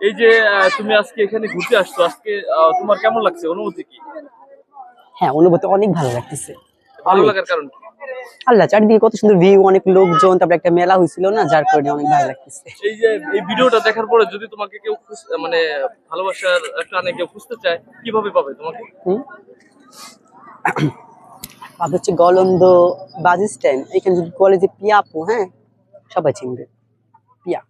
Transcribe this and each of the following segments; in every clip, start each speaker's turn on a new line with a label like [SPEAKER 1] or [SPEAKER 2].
[SPEAKER 1] এই যে তুমি আজকে এখানে ঘুরতে আসছো আজকে তোমার কেমন লাগছে? অনুভূতি কি?
[SPEAKER 2] হ্যাঁ অনুভূতি অনেক ভালো লাগতেছে।
[SPEAKER 1] ভালো লাগার কারণ কি?
[SPEAKER 2] আল্লাহ চারিদিকে কত সুন্দর ভিউ অনেক লোকজন তারপরে একটা মেলা হয়েছিল না যার কারণে অনেক ভালো লাগতেছে।
[SPEAKER 1] এই যে এই ভিডিওটা দেখার পরে যদি তোমাকে কেউ খুঁজ- মানে ভালোবাসার টানে কেউ খুঁজতে চায় কীভাবে পাবে তোমাকে?
[SPEAKER 2] হুম? আর হচ্ছে গলন্দ বাস স্ট্যান্ড এখানে যদি কলেজে পিয়া আপু হ্যাঁ সবাই চিনবে। পিয়া।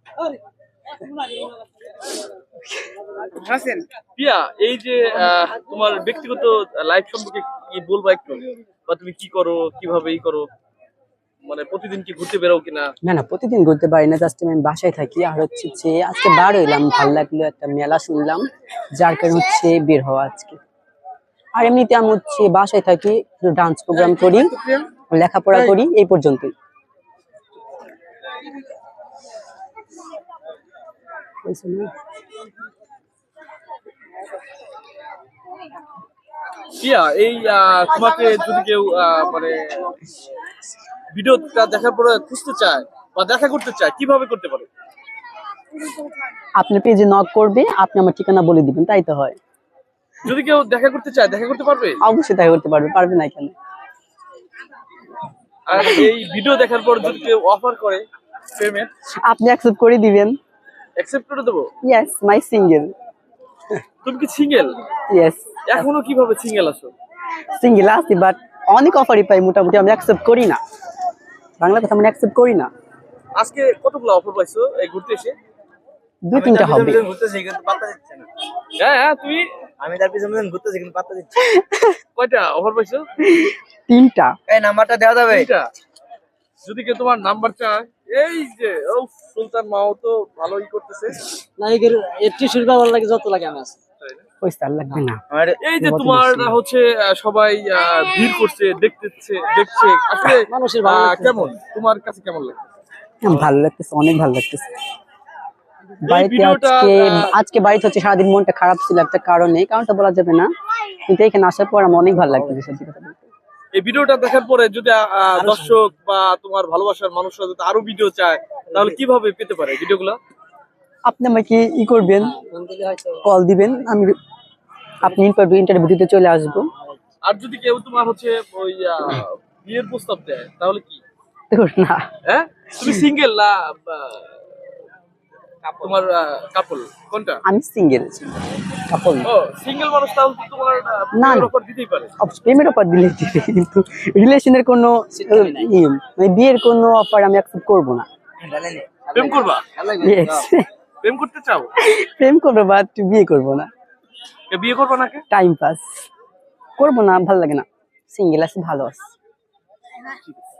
[SPEAKER 1] পিয়া এই যে আহ, তোমার ব্যক্তিগত লাইফ সম্পর্কে কি বলব একটু? বা তুমি কি করো, কীভাবে ই করো? মানে প্রতিদিন কি ঘুরতে বেরো কিনা?
[SPEAKER 2] না না, প্রতিদিন ঘুরতে জাস্ট আমি বাসায় থাকি। আর হচ্ছে আজকে বার লাগল একটা মেলা শুনলাম, যার হচ্ছে বের হওয়া আজকে। আর এমনিতে আমি হচ্ছে বাসায় থাকি ডান্স প্রোগ্রাম করি, লেখাপড়া করি, এই পর্যন্তই?
[SPEAKER 1] পিয়া এই তোমাকে যদি কেউ মানে ভিডিওটা দেখার পরে খুঁজতে চায় বা দেখা করতে চায় কীভাবে করতে পারে?
[SPEAKER 2] আপনার পেজে নক করবে আপনি আমার ঠিকানা বলে দিবেন তাই তো হয়।
[SPEAKER 1] যদি কেউ দেখা করতে চায় দেখা করতে পারবে?
[SPEAKER 2] অবশ্যই দেখা করতে পারবে পারবে না কেন?
[SPEAKER 1] আর এই ভিডিও দেখার পর যদি কেউ অফার করে পেমেন্ট
[SPEAKER 2] আপনি অ্যাকসেপ্ট করে দিবেন।
[SPEAKER 1] অ্যাকসেপ্ট করে দেবো?
[SPEAKER 2] ইয়েস মাই সিঙ্গেল
[SPEAKER 1] তুমি কি সিঙ্গেল
[SPEAKER 2] ইয়েস
[SPEAKER 1] এখনও কীভাবে সিঙ্গেল আছো?
[SPEAKER 2] সিঙ্গেল আছি বাট অনেক অফারই পাই মোটামুটি আমি অ্যাকসেপ্ট করি না। বাংলা কথা আমি অ্যাকসেপ্ট করি না।
[SPEAKER 1] আজকে কতগুলো অফার পাইছো এই ঘুরতে এসে?
[SPEAKER 2] দুই তিনটা হবে।
[SPEAKER 3] ঘুরতেছি কিন্তু পাত্তা দিচ্ছে না।
[SPEAKER 1] হ্যাঁ হ্যাঁ তুমি?
[SPEAKER 3] আমি তার পিছনে ঘুরতেছি কিন্তু পাত্তা দিচ্ছে
[SPEAKER 1] কয়টা অফার পাইছো?
[SPEAKER 2] তিনটা।
[SPEAKER 3] এই নাম্বারটা দেওয়া যাবে।
[SPEAKER 1] এইটা যদি কেউ তোমার নাম্বার চায় এই যে ও সুলতান মাও তো ভালোই করতেছে।
[SPEAKER 4] নায়কের একটি শিল্পা ভালো লাগে যত লাগে আমার
[SPEAKER 2] লাগবে না।
[SPEAKER 1] এই যে তোমার হচ্ছে সবাই ভিড় করছে দেখতেছে দেখছে। আসলে
[SPEAKER 4] মানুষের ভালো
[SPEAKER 1] আহ,
[SPEAKER 4] লাগতেছে।
[SPEAKER 1] কেমন? তোমার কাছে কেমন লাগে
[SPEAKER 2] হ্যাঁ, ভালো লাগতেছে অনেক ভালো লাগতেছে। বাড়িতে আজকে বাড়িতে হচ্ছে সারাদিন মনটা খারাপ ছিল একটা কারণে কারণটা বলা যাবে না। কিন্তু এখানে আসার পর আমার অনেক ভালো লাগতেছে সত্যি কথা
[SPEAKER 1] এই ভিডিওটা দেখার পরে যদি দর্শক বা তোমার ভালোবাসার মানুষরা যদি আরও ভিডিও চায় তাহলে কীভাবে পেতে পারে ভিডিওগুলো?
[SPEAKER 2] আপনি আমাকে ই করবেন কল দিবেন আমি আপনি ইন্টারভিউ ইন্টারভিউ দিতে চলে আসব।
[SPEAKER 1] আর যদি কেউ তোমার হচ্ছে ওই বিয়ের প্রস্তাব দেয় তাহলে কি?
[SPEAKER 2] না।
[SPEAKER 1] হ্যাঁ? তুমি সিঙ্গেল না তোমার কাপল কোনটা?
[SPEAKER 2] আমি সিঙ্গেল কাপল
[SPEAKER 1] ও সিঙ্গেল মানুষ তাহলে তো তোমার
[SPEAKER 2] না।
[SPEAKER 1] অফার দিতেই পারে?
[SPEAKER 2] প্রেমের অফার দিলে দিবে কিন্তু রিলেশনের কোনো ই, মানে বিয়ের কোনো অফার আমি অ্যাকসেপ্ট করব না।
[SPEAKER 1] প্রেম করবা. প্রেম করতে চাও?
[SPEAKER 2] প্রেম করব তুই বিয়ে করব না।
[SPEAKER 1] বিয়ে করব না
[SPEAKER 2] টাইম পাস করব না ভালো লাগে না। সিঙ্গেল আছে ভালো আছে।